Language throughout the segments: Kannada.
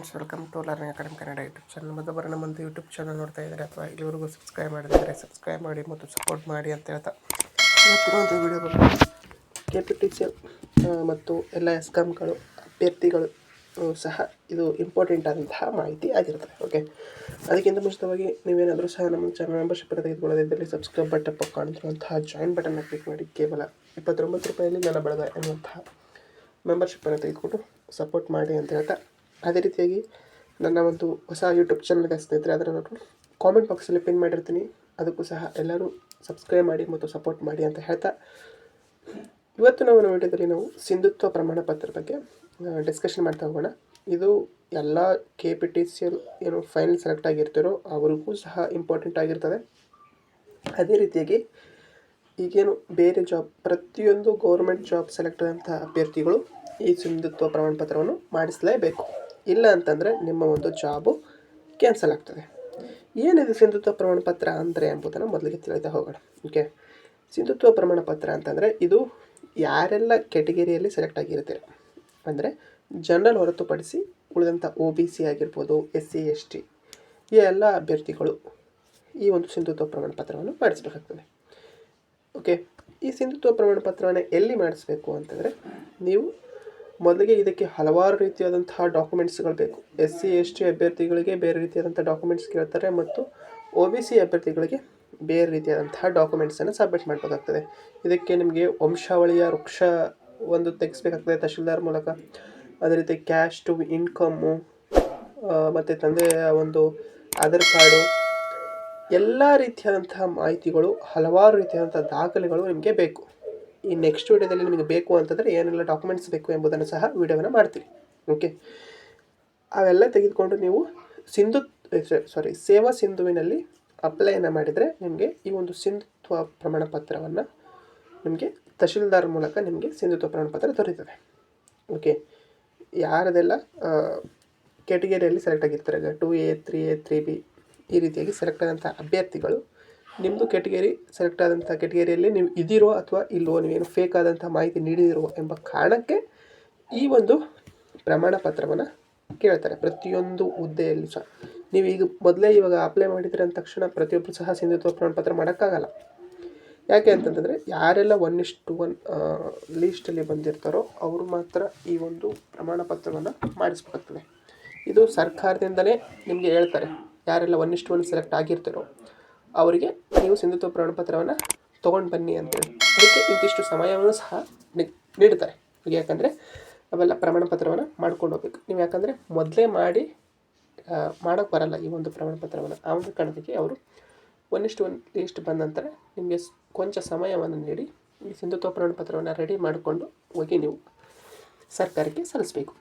Friends welcome to learning academy Kannada YouTube channel ಮೊದಲು ನಮ್ಮೊಂದು ಯೂಟ್ಯೂಬ್ ಚಾನಲ್ ನೋಡ್ತಾ ಇದ್ದಾರೆ ಅಥವಾ ಇಲ್ಲಿವರೆಗೂ ಸಬ್ಸ್ಕ್ರೈಬ್ ಮಾಡಿದ್ದಾರೆ ಸಬ್ಸ್ಕ್ರೈಬ್ ಮಾಡಿ ಮತ್ತು ಸಪೋರ್ಟ್ ಮಾಡಿ ಅಂತ ಹೇಳ್ತಾ ಇವತ್ತಿನ ಒಂದು ವಿಡಿಯೋ ಬಗ್ಗೆ ಕೆ ಪಿ ಟಿ ಸಿ ಮತ್ತು ಎಲ್ಲ ಎಸ್ಕಾಮ್ಗಳು ಅಭ್ಯರ್ಥಿಗಳು ಸಹ ಇದು ಇಂಪಾರ್ಟೆಂಟ್ ಆದಂತಹ ಮಾಹಿತಿ ಆಗಿರ್ತದೆ ಓಕೆ ಅದಕ್ಕಿಂತ ಮುಂಚಿತವಾಗಿ ನೀವೇನಾದರೂ ಸಹ ನಮ್ಮ ಚಾನಲ್ ಮೆಂಬರ್ಶಿಪ್ ತೆಗೆದುಕೊಳ್ಳೋದಿದ್ದಲ್ಲಿ ಸಬ್ಸ್ಕ್ರೈಬ್ ಬಟನ್ ಪಕ್ಕ ಕಾಣುತ್ತಿರುವಂತಹ ಜಾಯಿನ್ ಬಟನ್ನ ಕ್ಲಿಕ್ ಮಾಡಿ. ಕೇವಲ ಇಪ್ಪತ್ತೊಂಬತ್ತು ರೂಪಾಯಲ್ಲಿ ನನ್ನ ಬಳಗ ಎನ್ನುವಂತಹ ಮೆಂಬರ್ಶಿಪ್ಪನ್ನು ತೆಗೆದುಕೊಂಡು ಸಪೋರ್ಟ್ ಮಾಡಿ ಅಂತ ಹೇಳ್ತಾ ಅದೇ ರೀತಿಯಾಗಿ ನನ್ನ ಒಂದು ಹೊಸ ಯೂಟ್ಯೂಬ್ ಚಾನಲ್ಗೆ ಸ್ನೇಹಿತರೆ ಅದರ ನಾನು ಕಾಮೆಂಟ್ ಬಾಕ್ಸಲ್ಲಿ ಪಿನ್ ಮಾಡಿರ್ತೀನಿ. ಅದಕ್ಕೂ ಸಹ ಎಲ್ಲರೂ ಸಬ್ಸ್ಕ್ರೈಬ್ ಮಾಡಿ ಮತ್ತು ಸಪೋರ್ಟ್ ಮಾಡಿ ಅಂತ ಹೇಳ್ತಾ ಇವತ್ತು ನಾವು ವಿಡಿಯೋದಲ್ಲಿ ನಾವು ಸಿಂಧುತ್ವ ಪ್ರಮಾಣ ಪತ್ರದ ಬಗ್ಗೆ ಡಿಸ್ಕಷನ್ ಮಾಡ್ತಾ ಹೋಗೋಣ. ಇದು ಎಲ್ಲ K P T C L ಏನು ಫೈನಲ್ ಸೆಲೆಕ್ಟ್ ಆಗಿರ್ತಾರೋ ಅವ್ರಿಗೂ ಸಹ ಇಂಪಾರ್ಟೆಂಟ್ ಆಗಿರ್ತದೆ. ಅದೇ ರೀತಿಯಾಗಿ ಈಗೇನು ಬೇರೆ ಜಾಬ್ ಪ್ರತಿಯೊಂದು ಗೌರ್ಮೆಂಟ್ ಜಾಬ್ ಸೆಲೆಕ್ಟ್ ಆದಂಥ ಅಭ್ಯರ್ಥಿಗಳು ಈ ಸಿಂಧುತ್ವ ಪ್ರಮಾಣ ಪತ್ರವನ್ನು ಮಾಡಿಸಲೇಬೇಕು. ಇಲ್ಲ ಅಂತಂದರೆ ನಿಮ್ಮ ಒಂದು ಜಾಬು ಕ್ಯಾನ್ಸಲ್ ಆಗ್ತದೆ. ಏನಿದೆ ಸಿಂಧುತ್ವ ಪ್ರಮಾಣ ಪತ್ರ ಅಂದರೆ ಎಂಬುದನ್ನು ಮೊದಲಿಗೆ ತಿಳಿತಾ ಹೋಗೋಣ. ಓಕೆ ಸಿಂಧುತ್ವ ಪ್ರಮಾಣ ಪತ್ರ ಅಂತಂದರೆ ಇದು ಯಾರೆಲ್ಲ ಕೆಟಗರಿಯಲ್ಲಿ ಸೆಲೆಕ್ಟ್ ಆಗಿರ್ತೀರ? ಅಂದರೆ ಜನರಲ್ ಹೊರತುಪಡಿಸಿ ಉಳಿದಂಥ ಒ ಬಿ ಸಿ ಆಗಿರ್ಬೋದು ಎಸ್ ಸಿ ಎಸ್ ಟಿ ಈ ಎಲ್ಲ ಅಭ್ಯರ್ಥಿಗಳು ಈ ಒಂದು ಸಿಂಧುತ್ವ ಪ್ರಮಾಣ ಪತ್ರವನ್ನು ಮಾಡಿಸಬೇಕಾಗ್ತದೆ. ಓಕೆ ಈ ಸಿಂಧುತ್ವ ಪ್ರಮಾಣ ಪತ್ರವನ್ನು ಎಲ್ಲಿ ಮಾಡಿಸ್ಬೇಕು ಅಂತಂದರೆ ನೀವು ಮೊದಲಿಗೆ ಇದಕ್ಕೆ ಹಲವಾರು ರೀತಿಯಾದಂತಹ ಡಾಕ್ಯುಮೆಂಟ್ಸ್ಗಳು ಬೇಕು. ಎಸ್ ಸಿ ಎಸ್ ಟಿ ಅಭ್ಯರ್ಥಿಗಳಿಗೆ ಬೇರೆ ರೀತಿಯಾದಂಥ ಡಾಕ್ಯುಮೆಂಟ್ಸ್ ಕೇಳ್ತಾರೆ ಮತ್ತು ಒ ಬಿ ಸಿ ಅಭ್ಯರ್ಥಿಗಳಿಗೆ ಬೇರೆ ರೀತಿಯಾದಂತಹ ಡಾಕ್ಯುಮೆಂಟ್ಸನ್ನು ಸಬ್ಮಿಟ್ ಮಾಡಬೇಕಾಗ್ತದೆ. ಇದಕ್ಕೆ ನಿಮಗೆ ವಂಶಾವಳಿಯ ವೃಕ್ಷ ಒಂದು ತೆಗೆಸ್ಬೇಕಾಗ್ತದೆ ತಹಶೀಲ್ದಾರ್ ಮೂಲಕ. ಅದೇ ರೀತಿ ಕ್ಯಾಶ್ ಟು ಇನ್ಕಮ್ಮು ಮತ್ತು ತಂದೆಯ ಒಂದು ಆಧಾರ್ ಕಾರ್ಡು, ಎಲ್ಲ ರೀತಿಯಾದಂತಹ ಮಾಹಿತಿಗಳು, ಹಲವಾರು ರೀತಿಯಾದಂಥ ದಾಖಲೆಗಳು ನಿಮಗೆ ಬೇಕು. ಈ ನೆಕ್ಸ್ಟ್ ವೀಡಿಯೋದಲ್ಲಿ ನಿಮಗೆ ಬೇಕು ಅಂತಂದರೆ ಏನೆಲ್ಲ ಡಾಕ್ಯುಮೆಂಟ್ಸ್ ಬೇಕು ಎಂಬುದನ್ನು ಸಹ ವೀಡಿಯೋವನ್ನು ಮಾಡ್ತೀವಿ ಓಕೆ ಅವೆಲ್ಲ ತೆಗೆದುಕೊಂಡು ನೀವು ಸಿಂಧು ಸಾರಿ ಸೇವಾ ಸಿಂಧುವಿನಲ್ಲಿ ಅಪ್ಲೈಯನ್ನು ಮಾಡಿದರೆ ನಿಮಗೆ ಈ ಒಂದು ಸಿಂಧುತ್ವ ಪ್ರಮಾಣ ಪತ್ರವನ್ನು ನಿಮಗೆ ತಹಶೀಲ್ದಾರ್ ಮೂಲಕ ನಿಮಗೆ ಸಿಂಧುತ್ವ ಪ್ರಮಾಣ ಪತ್ರ ದೊರೆಯುತ್ತದೆ ಓಕೆ ಯಾರದೆಲ್ಲ ಕೆಟಗರಿಯಲ್ಲಿ ಸೆಲೆಕ್ಟ್ ಆಗಿರ್ತಾರೆ two A, three A, three, B, ಈ ರೀತಿಯಾಗಿ ಸೆಲೆಕ್ಟ್ ಆದಂಥ ಅಭ್ಯರ್ಥಿಗಳು ನಿಮ್ಮದು ಕೆಟಗರಿ ಸೆಲೆಕ್ಟ್ ಆದಂಥ ಕೆಟಗರಿಯಲ್ಲಿ ನೀವು ಇದಿರೋ ಅಥವಾ ಇಲ್ಲವೋ ನೀವೇನು ಫೇಕ್ ಆದಂಥ ಮಾಹಿತಿ ನೀಡಿದಿರೋ ಎಂಬ ಕಾರಣಕ್ಕೆ ಈ ಒಂದು ಪ್ರಮಾಣ ಪತ್ರವನ್ನು ಕೇಳ್ತಾರೆ ಪ್ರತಿಯೊಂದು ಹುದ್ದೆಯಲ್ಲೂ ಸಹ. ನೀವು ಈಗ ಮೊದಲೇ ಇವಾಗ ಅಪ್ಲೈ ಮಾಡಿದ್ರೆ ಅಂದ ತಕ್ಷಣ ಪ್ರತಿಯೊಬ್ಬರು ಸಹ ಸಿಂಧುತ್ವ ಪ್ರಮಾಣ ಪತ್ರ ಮಾಡೋಕ್ಕಾಗಲ್ಲ. ಯಾಕೆ ಅಂತಂತಂದರೆ ಯಾರೆಲ್ಲ ಒನ್ ಇಷ್ಟು ಒನ್ ಲೀಸ್ಟಲ್ಲಿ ಬಂದಿರ್ತಾರೋ ಅವರು ಮಾತ್ರ ಈ ಒಂದು ಪ್ರಮಾಣ ಪತ್ರವನ್ನು ಮಾಡಿಸ್ಬೇಕಾಗ್ತದೆ. ಇದು ಸರ್ಕಾರದಿಂದಲೇ ನಿಮಗೆ ಹೇಳ್ತಾರೆ. ಯಾರೆಲ್ಲ ಒನ್ ಇಷ್ಟು ಒನ್ ಸೆಲೆಕ್ಟ್ ಆಗಿರ್ತಾರೋ ಅವರಿಗೆ ನೀವು ಸಿಂಧುತ್ವ ಪ್ರಮಾಣ ಪತ್ರವನ್ನು ತೊಗೊಂಡು ಬನ್ನಿ ಅಂತೇಳಿ ಅದಕ್ಕೆ ಇಂತಿಷ್ಟು ಸಮಯವನ್ನು ಸಹ ನೀಡ್ತಾರೆ. ಯಾಕಂದರೆ ಅವೆಲ್ಲ ಪ್ರಮಾಣ ಪತ್ರವನ್ನು ಮಾಡ್ಕೊಂಡು ಹೋಗ್ಬೇಕು. ನೀವು ಯಾಕಂದರೆ ಮೊದಲೇ ಮಾಡಿ ಮಾಡೋಕ್ಕೆ ಬರಲ್ಲ ಈ ಒಂದು ಪ್ರಮಾಣ ಪತ್ರವನ್ನು ಆ ಒಂದು ಕಾರಣಕ್ಕೆ ಅವರು ಒಂದಿಷ್ಟು ಒಂದು ಲೀಸ್ಟ್ ಬಂದ ನಂತರ ನಿಮಗೆ ಕೊಂಚ ಸಮಯವನ್ನು ನೀಡಿ ಈ ಸಿಂಧುತ್ವ ಪ್ರಮಾಣ ಪತ್ರವನ್ನು ರೆಡಿ ಮಾಡಿಕೊಂಡು ಹೋಗಿ ನೀವು ಸರ್ಕಾರಕ್ಕೆ ಸಲ್ಲಿಸಬೇಕು.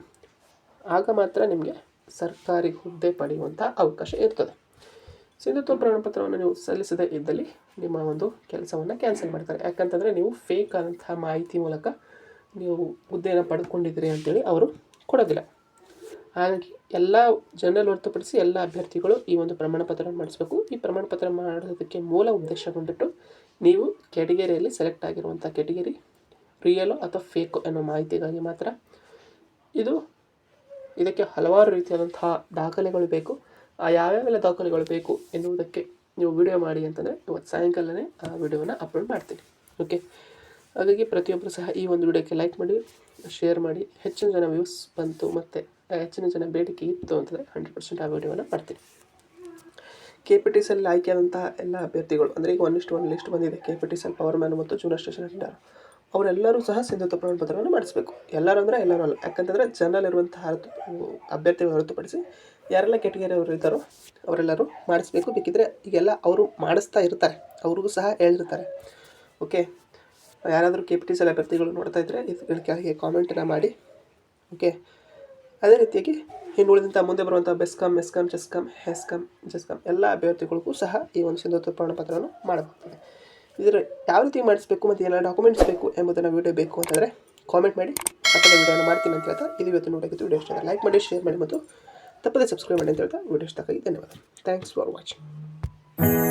ಆಗ ಮಾತ್ರ ನಿಮಗೆ ಸರ್ಕಾರಿ ಹುದ್ದೆ ಪಡೆಯುವಂಥ ಅವಕಾಶ ಇರ್ತದೆ. ಸಿಂಧುತ್ವ ಪ್ರಮಾಣಪತ್ರವನ್ನು ನೀವು ಸಲ್ಲಿಸದೇ ಇದ್ದಲ್ಲಿ ನಿಮ್ಮ ಒಂದು ಕೆಲಸವನ್ನು ಕ್ಯಾನ್ಸಲ್ ಮಾಡ್ತಾರೆ. ಯಾಕಂತಂದರೆ ನೀವು ಫೇಕ್ ಆದಂತಹ ಮಾಹಿತಿ ಮೂಲಕ ನೀವು ಹುದ್ದೆಯನ್ನು ಪಡೆದುಕೊಂಡಿದ್ದೀರಿ ಅಂತೇಳಿ ಅವರು ಕೊಡೋದಿಲ್ಲ. ಹಾಗಾಗಿ ಎಲ್ಲ ಜನರಲ್ ಹೊರತುಪಡಿಸಿ ಎಲ್ಲ ಅಭ್ಯರ್ಥಿಗಳು ಈ ಒಂದು ಪ್ರಮಾಣ ಪತ್ರವನ್ನು ಮಾಡಿಸಬೇಕು. ಈ ಪ್ರಮಾಣ ಪತ್ರ ಮಾಡೋದಕ್ಕೆ ಮೂಲ ಉದ್ದೇಶ ಬಂದುಬಿಟ್ಟು ನೀವು ಕೆಟಗರಿಯಲ್ಲಿ ಸೆಲೆಕ್ಟ್ ಆಗಿರುವಂಥ ಕೆಟಗರಿ ರಿಯಲು ಅಥವಾ ಫೇಕು ಅನ್ನೋ ಮಾಹಿತಿಗಾಗಿ ಮಾತ್ರ ಇದು ಇದಕ್ಕೆ ಹಲವಾರು ರೀತಿಯಾದಂತಹ ದಾಖಲೆಗಳು ಬೇಕು. ಯಾವ್ಯಾವೆಲ್ಲ ದಾಖಲೆಗಳು ಬೇಕು ಎನ್ನುವುದಕ್ಕೆ ನೀವು ವಿಡಿಯೋ ಮಾಡಿ ಅಂತಂದರೆ ಇವತ್ತು ಸಾಯಂಕಾಲನೇ ಆ ವಿಡಿಯೋನ ಅಪ್ಲೋಡ್ ಮಾಡ್ತೀನಿ. ಓಕೆ ಹಾಗಾಗಿ ಪ್ರತಿಯೊಬ್ಬರು ಸಹ ಈ ಒಂದು ವಿಡಿಯೋಕ್ಕೆ ಲೈಕ್ ಮಾಡಿ ಶೇರ್ ಮಾಡಿ, ಹೆಚ್ಚಿನ ಜನ ವ್ಯೂಸ್ ಬಂತು ಮತ್ತು ಹೆಚ್ಚಿನ ಜನ ಬೇಡಿಕೆ ಇತ್ತು ಅಂತಂದರೆ ಹಂಡ್ರೆಡ್ ಪರ್ಸೆಂಟ್ ಆ ವಿಡಿಯೋನ ಮಾಡ್ತೀನಿ. ಕೆ ಪಿ ಟಿ ಸಲ್ಲಿ ಆಯ್ಕೆಯಾದಂತಹ ಎಲ್ಲ ಅಭ್ಯರ್ಥಿಗಳು, ಅಂದರೆ ಈಗ ಒನ್ ಇಷ್ಟು ಒನ್ ಲಿಸ್ಟ್ ಬಂದಿದೆ K P T C cell man ಮತ್ತು ಜೂನಿಯರ್ ಸ್ಟೇಷನ್ ಅಟೆಂಡರ್ ಅವರೆಲ್ಲರೂ ಸಹ ಸಿಂಧುತ್ವ ಪ್ರಮಾಣ ಪತ್ರವನ್ನು ಮಾಡಿಸಬೇಕು. ಎಲ್ಲರೂ ಅಂದರೆ ಎಲ್ಲರೂ ಅಲ್ಲ. ಯಾಕಂತಂದರೆ ಜನರಲ್ ಇರುವಂತಹ ಹೊರತು ಅಭ್ಯರ್ಥಿಗಳು ಹೊರತುಪಡಿಸಿ ಯಾರೆಲ್ಲ ಕೆಟಗರಿ ಅವರು ಇದ್ದಾರೋ ಅವರೆಲ್ಲರೂ ಮಾಡಿಸ್ಬೇಕು. ಬೇಕಿದ್ರೆ ಈಗೆಲ್ಲ ಅವರು ಮಾಡಿಸ್ತಾ ಇರ್ತಾರೆ. ಅವ್ರಿಗೂ ಸಹ ಹೇಳಿರ್ತಾರೆ ಓಕೆ ಯಾರಾದರೂ ಕೆ ಪಿ ಟಿ ಸಿ ಅಭ್ಯರ್ಥಿಗಳು ನೋಡ್ತಾ ಇದ್ದರೆ ಇದ್ರ ಕೆಳಗೆ ಕಾಮೆಂಟನ್ನು ಮಾಡಿ. ಓಕೆ ಅದೇ ರೀತಿಯಾಗಿ ಇನ್ನು ಉಳಿದಂಥ ಮುಂದೆ ಬರುವಂಥ ಬೆಸ್ಕಾಮ್ ಮೆಸ್ಕಾಮ್ ಚೆಸ್ಕಾಮ್ ಹೆಸ್ಕಾಮ್ ಜೆಸ್ಕಾಮ್ ಎಲ್ಲ ಅಭ್ಯರ್ಥಿಗಳಿಗೂ ಸಹ ಈ ಒಂದು ಸಿಂಧುತ್ವ ಪ್ರಮಾಣಪತ್ರವನ್ನು ಪತ್ರವನ್ನು ಮಾಡಬೇಕಾಗ್ತದೆ ಇದರ ಯಾವ ರೀತಿ ಮಾಡಿಸಬೇಕು ಮತ್ತು ಏನೆಲ್ಲ ಡಾಕ್ಯುಮೆಂಟ್ಸ್ ಬೇಕು ಎಂಬುದನ್ನು ವೀಡಿಯೋ ಬೇಕು ಅಂತಂದರೆ ಕಾಮೆಂಟ್ ಮಾಡಿ ಅಥವಾ ವೀಡಿಯೋನ ಮಾಡ್ತೀನಿ ಅಂತ ಹೇಳ್ತಾ ಇದು ಇವತ್ತು ನೋಡೋಕ್ಕಿತ್ತು ವಿಡಿಯೋ ಇಷ್ಟ ಲೈಕ್ ಮಾಡಿ ಶೇರ್ ಮಾಡಿ ಮತ್ತು ತಪ್ಪದೆ ಸಬ್ಸ್ಕ್ರೈಬ್ ಮಾಡಿ ಅಂತ ಹೇಳ್ತಾ ವಿಡಿಯೋ ಇಷ್ಟ ಆಗಿ ಧನ್ಯವಾದ ಥ್ಯಾಂಕ್ಸ್ ಫಾರ್ ವಾಚಿಂಗ್